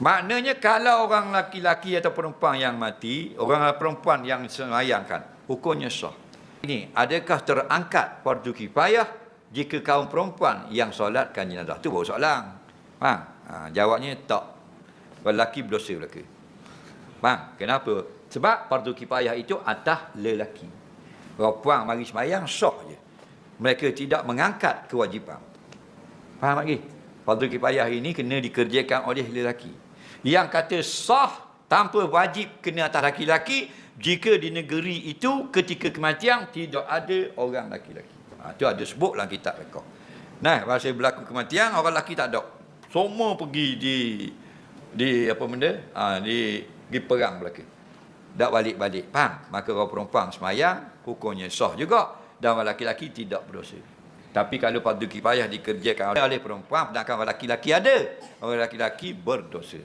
Maknanya kalau orang laki-laki atau perempuan yang mati, orang perempuan yang semayangkan, hukumnya sah. Ini, adakah terangkat fardu kifayah jika kaum perempuan yang solatkan jenazah? Itu baru soalan. Faham? Ha, jawabnya tak. Lelaki berdosa lelaki. Faham? Kenapa? Sebab fardu kifayah itu atas lelaki. Perempuan mari semayang, sah je. Mereka tidak mengangkat kewajipan. Faham lagi? Fardu kifayah ini kena dikerjakan oleh lelaki. Yang kata sah tanpa wajib kena atas laki-laki jika di negeri itu ketika kematian tidak ada orang laki-laki. Ha, itu ada sebut dalam kitab rekod. Nah, masa berlaku kematian orang lelaki tak ada. Semua pergi di di apa benda? Ha, di di perang belaka. Tak balik-balik. Faham? Maka orang perempuan semayang hukumnya sah juga dan laki-laki tidak berdosa. Tapi kalau fardu kifayah dikerjakan oleh perempuan sedangkan laki-laki ada, orang laki-laki berdosa.